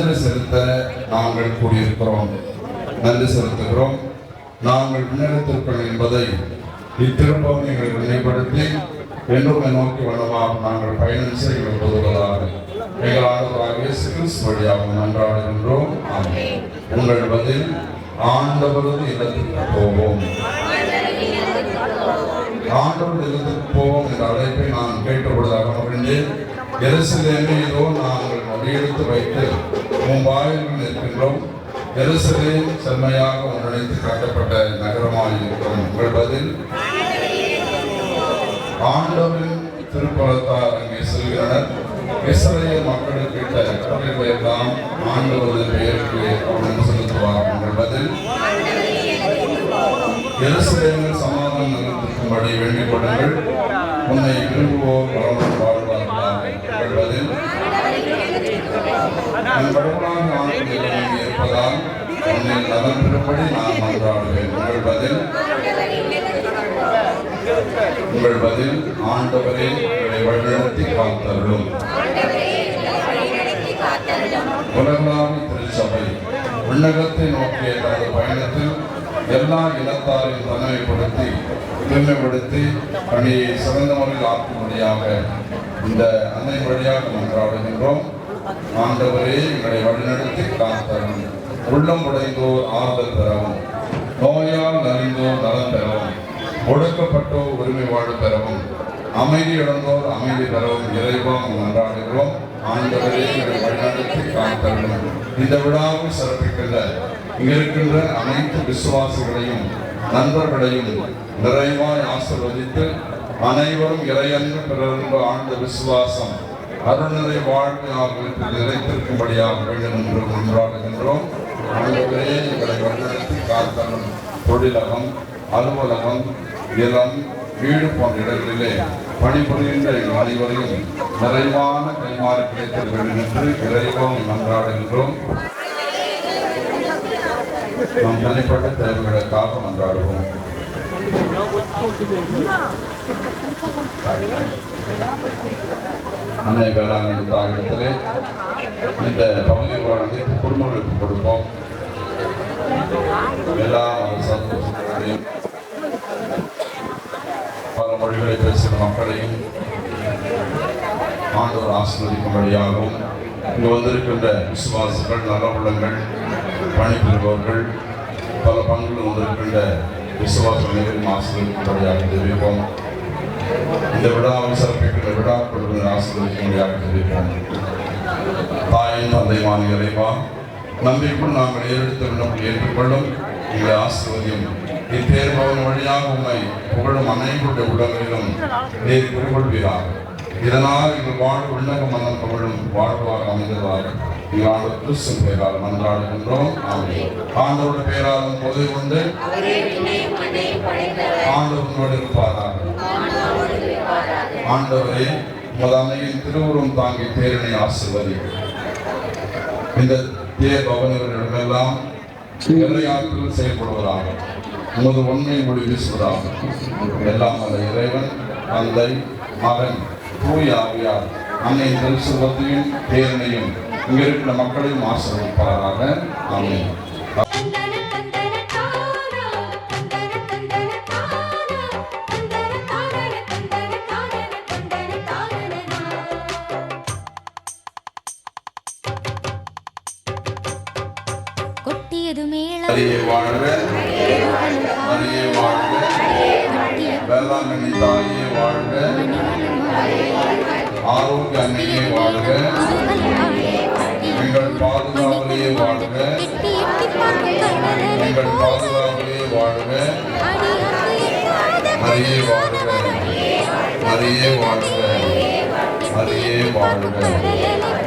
அஞ்சலி செலுத்த நாங்கள் கூடியிருக்கிறோம். நன்றி செலுத்துகிறோம். நாங்கள் முன்னெடுத்திருக்கிறோம் என்பதை இத்திருப்பம் எங்களை நினைப்படுத்தி என்றும் நோக்கி வளமாக நாங்கள் பயணம் செய்ய உதவுவதாக எங்கள் ஆண்டவராக இயேசு கிறிஸ்து வழியாக நன்றாடுகின்றோம் உங்கள் பதில் ஆண்டவரது இல்லத்திற்கு போவோம். ஆண்டவர் இல்லத்துக்கு போவோம் என்ற அழைப்பை நான் கேட்டபொழுதாக மகிழ்ந்தேன் எருசலேமே ஏதோ நாங்கள் அடியெடுத்து வைத்து உன் வாயில்கள் நிற்கின்றோம். எருசலேம் செம்மையாக ஒன்றிணைத்து கட்டப்பட்ட நகரமாக இருக்கிறோம் உங்கள் பதில்? ஆண்டவரின் திருப்பலத்தார் அங்கே செல்கிறனர் இஸ்ரேல் மக்களுக்கு இட்ட கட்டளைகளை எல்லாம் ஆண்டவரது பெயருக்கு அவர்கள் செலுத்துவார். உங்கள் பதில்? எருசலேமில் சமாதானம் நிறுத்திக்கும்படி வேண்டிக் கொள்ளுங்கள். உன்னை விரும்புவோர் வளமுடன் வாழ்வார்களாக என்பதில் என் கடவுளாக ஆண்டு இருப்பதால் அதன் நலம் பெறும்படி நான் மன்றாடுவேன் உங்கள் பதில் உங்கள் பதில் ஆண்டவரே உங்களை வழிநடத்தி காத்தருளும் உலகளாவிய திருச்சபை விண்ணகத்தை நோக்கிய தனது பயணத்தில் எல்லா இனத்தாரையும் தன்மைப்படுத்தி தூய்மைப்படுத்தி பணியை சிறந்த முறையில் ஆக்கும்படியாக இந்த அன்னை வழியாக மன்றாடுகின்றோம் ஆண்டவரே எங்களை வழிநடத்தி காத்தரும் உள்ளம் உடைந்தோர் ஆறுதல் பெறவும். நோயால் நலிந்தோர் நலம் பெறவும். ஒடுக்கப்பட்டோர் உரிமை வாழ் பெறவும். அமைதி இழந்தோர் அமைதி பெறவும். இறைவா நன்றாடுகிறோம் ஆண்டவரே எங்களை வழிநடத்தி காத்தருளும் இந்த விழாவை சிறப்பிக்கின்ற இருக்கின்ற அனைத்து விசுவாசிகளையும் நண்பர்களையும் நிறைவாய் ஆசிர்வதித்து அனைவரும் இறையன்பு பிறர்ந்து ஆழ்ந்த விசுவாசம் அருள்நிலை வாழ்வு ஆகியவற்றில் நிலைத்திருக்கும்படியாக வேண்டும் என்று கொண்டாடுகின்றோம் ஆண்டவரே எங்களை வழிநடத்தி காத்தனும் தொழிலகம் அலுவலகம் இளம் வீடு போன்ற இடங்களிலே பணிபுரிகின்ற எங்கள் அனைவரையும் நிறைவான கைமாறு கிடைத்த வேண்டும் என்று இறைவம் நன்றாடுகின்றோம் நம் தனிப்பட்ட தேவைகளுக்காக நன்றாடுவோம் அன்னை வேளாண் தாயிடத்திலே இந்த பகுதியில் வாழ குடும்பங்களுக்கு கொடுப்போம். எல்லா சந்தோஷங்களையும் பல மொழிகளை பேசுகிற மக்களையும் ஆண்டவர் ஆசீர்வதிக்கும்படியாகவும் இங்கு வந்திருக்கின்ற விசுவாசிகள் நல்ல உள்ளங்கள் பணிபுரிபவர்கள் பல பங்குகள் வந்திருக்கின்ற விசுவாச அனைவரும் ஆசீர்வதிக்கும்படியாக தெரிவிப்போம். இந்த விழாவை சிறப்பிக்கின்ற விழா குழுவினர் ஆசீர்வதிக்கும்படியாக தெரிவிப்போம் தாயின் தந்தைமான இறைவா நம்பிக்குள் நாங்கள் ஏறெடுத்த விண்ணப்பம் ஏற்றுக்கொள்ளும் எங்களை ஆசிர்வதியும் இத்தேர்பவன் வழியாக உண்மை புகழும் அனைவருடைய உள்ளங்களிலும் நீர் குறிக்கொள்வீராக இதனால் எங்கள் வாழ்வு உள்ளக மன்னம் புகழும் வாழ்வாக அமைந்ததாக ஆண்டவர் கிறிஸ்து பெயரால் மன்றாடுகின்றோம். ஆண்டவருடைய பெயராலும் பொது கொண்டு ஆண்டவர் உங்களோடு இருப்பாராக. ஆண்டவரே உமது அன்னையின் திருவுருவம் தாங்கி பேரனை ஆசிர்வதி. இந்த தேர் பவனவர்களிடமெல்லாம் எல்லையாற்றில் செயல்படுவதாக உமது உண்மை மொழி வீசுவதாக. எல்லாம் அந்த இறைவன் தந்தை மகன் தூய் ஆவியார் அன்னையின் திருசுவத்தையும் தேரணையும் இங்கிருக்கிற மக்களையும் ஆசிர்வதிப்பாராக. அமையும் அரியே வாழ்க அரியே வாழ்க வேளாங்கண்ணி தாயே வாழ்க ஆரோக்கிய அன்னையே வாழ்க எங்கள் பாதுகாவலையே வாழ்க எட்டி எட்டி பார்க்கும் கண்ணனரை எங்கள் போல பாதுகாவலையே வாழ்க அடியாக்கு எட்டாத அரியே வாழ்க அரியே வாழ்க அரியே வாழ்க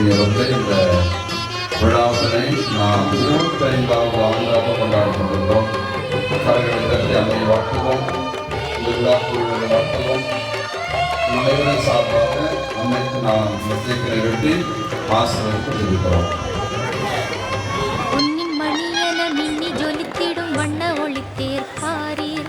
அன்புக்குரியவர்களே இந்த விழாவினை நாம் இருபத்தி ஐந்தாவது ஆண்டாக கொண்டாடி கொண்டிருந்தோம் கரங்களை தட்டி அன்னை வாழ்த்துவோம் இந்த விழா குழுவினை வாழ்த்துவோம் அனைவரும் சார்பாக அன்னைக்கு நாம் நெற்றிக்கரை வெட்டி மின்னி ஜொலித்திடும் வண்ண ஒளி தேர்ப்பாரீர்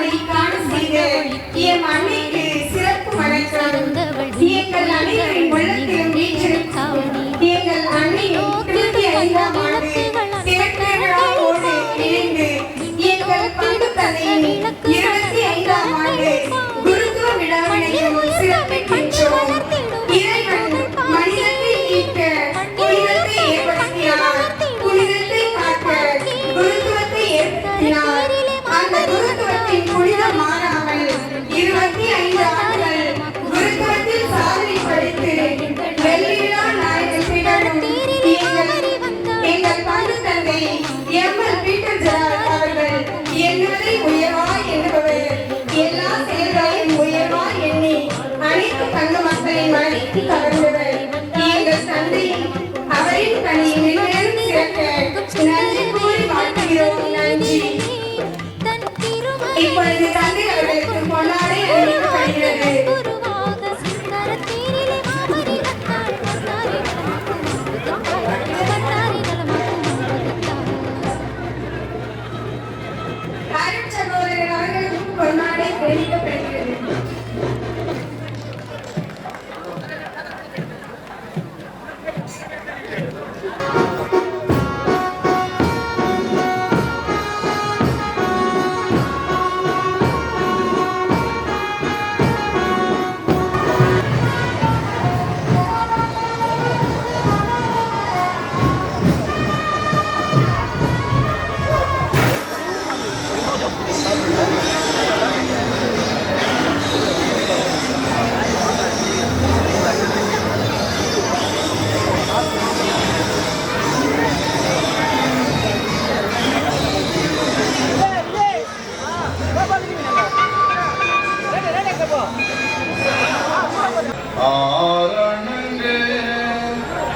ஆரணங்கே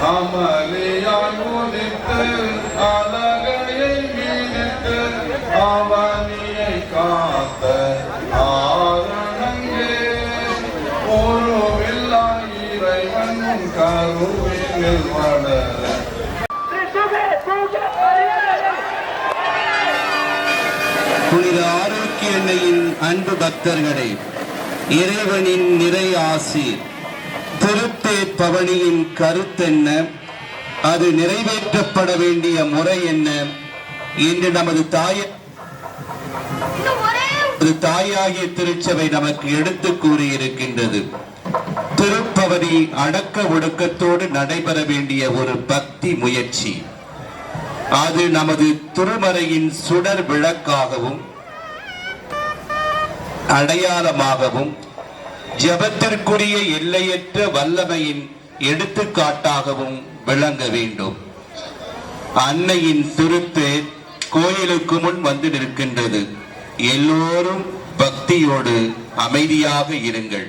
அமளியாய் உதித்து அலகையை மீதித்து அவனியை காத்த ஆரணங்கே ஒருவில்லா இறைவன் கருவினில் வளர. புனித ஆரோக்கிய எண்ணெயின் அன்பு பக்தர்களே இறைவனின் நிறை ஆசி திருத்தேர் பவனியின் கருத்தென்ன? அது நிறைவேற்றப்பட வேண்டிய முறை என்ன? என்று நமது தாய தாயாகிய திருச்சபை நமக்கு எடுத்து கூறியிருக்கின்றது. திருப்பவனி அடக்க ஒடுக்கத்தோடு நடைபெற வேண்டிய ஒரு பக்தி முயற்சி. அது நமது திருமறையின் சுடர் விளக்காகவும் அடையாளமாகவும் ஜெபத்திற்குரிய எல்லையற்ற வல்லமையின் எடுத்துக்காட்டாகவும் விளங்க வேண்டும். அன்னையின் திருப்பேர் கோயிலுக்கு முன் வந்து நிற்கின்றது. எல்லோரும் பக்தியோடு அமைதியாக இருங்கள்.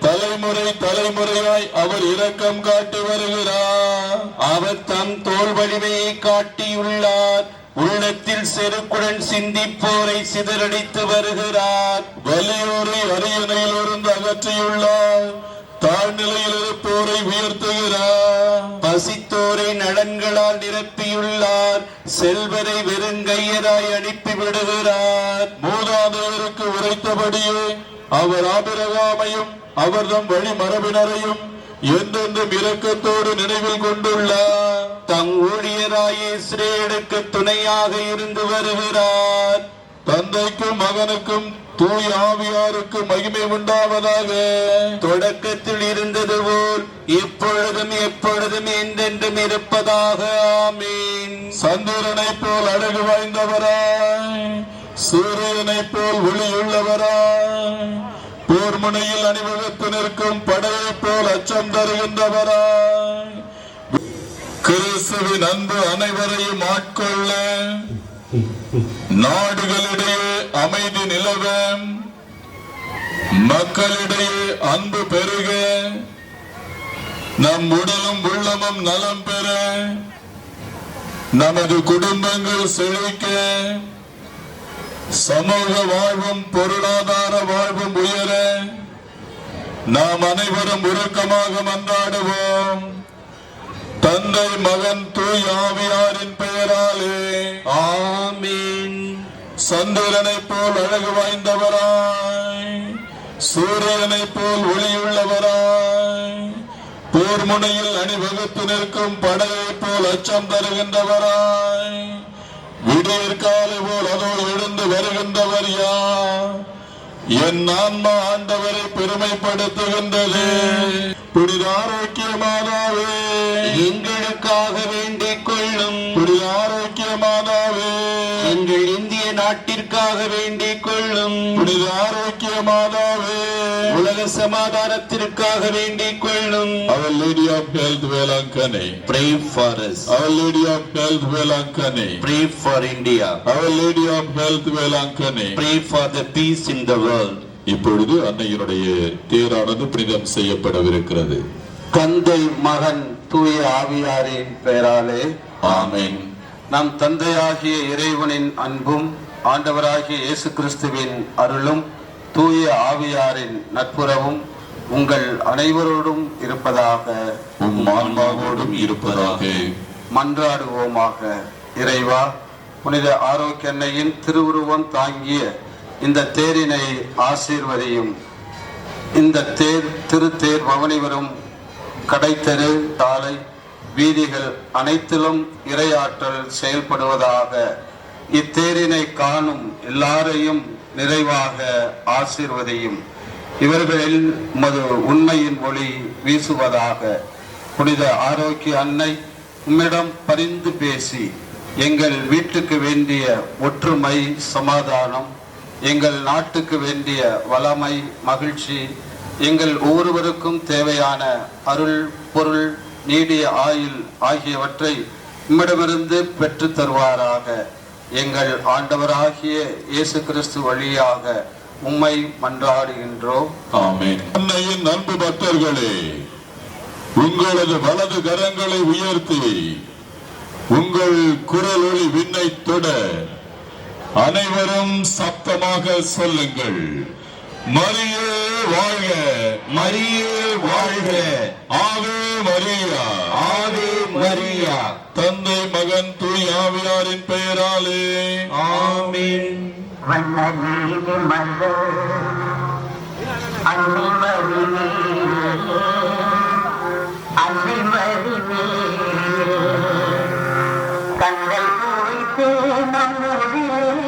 தலைமுறை தலைமுறையாய் அவர் இரக்கம் காட்டி வருகிறார். அவர் தம் தோல் வலிமையை காட்டியுள்ளார். உள்ளத்தில் செருக்குடன் சிந்திப்போரை சிதறடித்து வருகிறார். வலியோரை அரியணையிலிருந்து அகற்றியுள்ளார் தாழ்நிலையில் இருப்போரை உயர்த்துகிறார். பசித்தோரை நலன்களால் நிரப்பியுள்ளார். செல்வரை வெறுங்கையராய் அனுப்பி விடுகிறார். மூதாதையருக்கு உரைத்தபடியே அவர் ஆபிரகாமையும் அவர்தம் வழி மரபினரையும் என்றென்றும் இரக்கத்தோடு நினைவில் கொண்டுள்ளார் தம் ஊழியராய இஸ்ரேலுக்கு துணையாக இருந்து வருகிறார். தந்தைக்கும் மகனுக்கும் தூய் ஆவியாருக்கு மகிமை உண்டாவதாக. தொடக்கத்தில் இருந்தது போல் இப்பொழுதும் எப்பொழுதும் என்றென்றும் இருப்பதாக. ஆமீன். சந்திரனை போல் அழகு வாய்ந்தவரா. சூரியனை போல் ஒளியுள்ளவரா. போர் முனையில் அணிவகுத்து நிற்கும் படையை போல் அச்சம் தருகின்றவராய் கிறிஸ்துவின் அன்பு அனைவரையும் ஆட்கொள்ள நாடுகளிடையே அமைதி நிலவ மக்களிடையே அன்பு பெருக நம் உடலும் உள்ளமும் நலம் பெற நமது குடும்பங்கள் செழிக்க சமூக வாழ்வும் பொருளாதார வாழ்வும் உயர நாம் அனைவரும் உருக்கமாக மன்றாடுவோம். தந்தை மகன் தூய் ஆவியாரின் பெயராலே. ஆமீன். சந்திரனை போல் அழகு வாய்ந்தவராய். சூரியனை போல் ஒளியுள்ளவராய். போர் முனையில் அணிவகுத்து நிற்கும் படையை போல் அச்சம் தருகின்றவராய். விடியற்காலை போல் அதோடு எழுந்து வருகின்றவர் யார்? என் ஆன்மா ஆண்டவரை பெருமைப்படுத்துகின்றது. புனித ஆரோக்கியமானாவே எங்களுக்காக வேண்டிக் கொள்ளும். புனித ஆரோக்கியமான நாட்டிற்காக வேண்டிக் கொள்ளும் புனித ஆரோக்கியமானாவே உலக சமாதானத்திற்காக வேண்டிக் கொள்ளும் Lady of Health Velankanni Pray for us. Our Lady of Health Velankanni Pray for India. Our Lady of Health Velankanni Pray for the peace in the world. இப்பொழுது அன்னையினுடைய தேரானது புனிதம் செய்யப்படவிருக்கிறது. தந்தை மகன் தூய ஆவியாரின் பெயராலே. ஆமென். நம் தந்தையாகிய இறைவனின் அன்பும் ஆண்டவராகிய இயேசு கிறிஸ்துவின் அருளும் தூய ஆவியாரின் நட்புறவும் உங்கள் அனைவரோடும் இருப்பதாக உம் ஆன்மாவோடும் இருப்பதாக. மன்றாடுவோமாக இறைவா புனித ஆரோக்கியன்னையின் திருவுருவம் தாங்கிய இந்த தேரினை ஆசீர்வதியும். இந்த தேர் திருத்தேர் பவனி வரும் கடைத்தெரு சாலை வீதிகள் அனைத்திலும் இறையாற்றல் செயல்படுவதாக இத்தேரினை காணும் எல்லாரையும் நிறைவாக ஆசிர்வதையும். இவர்களில் உமது உண்மையின் ஒளி வீசுவதாக. புனித ஆரோக்கிய அன்னை உம்மிடம் பரிந்து பேசி எங்கள் வீட்டுக்கு வேண்டிய ஒற்றுமை சமாதானம் எங்கள் நாட்டுக்கு வேண்டிய வளமை மகிழ்ச்சி எங்கள் ஒவ்வொருவருக்கும் தேவையான அருள் பொருள் நீடிய ஆயுள் ஆகியவற்றை உம்மிடமிருந்து பெற்றுத் தருவாராக. எங்கள் ஆண்டவராகிய இயேசு கிறிஸ்து வழியாக உம்மை மன்றாடுகின்றோம். அன்னையின் அன்பு பக்தர்களே உங்களது வலது கரங்களை உயர்த்தி உங்கள் குரல் ஒளி விண்ணை தொட அனைவரும் சப்தமாக சொல்லுங்கள். மரியே வாழ்க மரியே வாழ்க. ஆவே மரியா ஆவே மரியா. தந்தை நாவினாரின் பெயராலே. ஆமீன். வண்ணீர் மலர் அன்னிமறி அன்னிமறி கண்கள் குறித்து நம்முடைய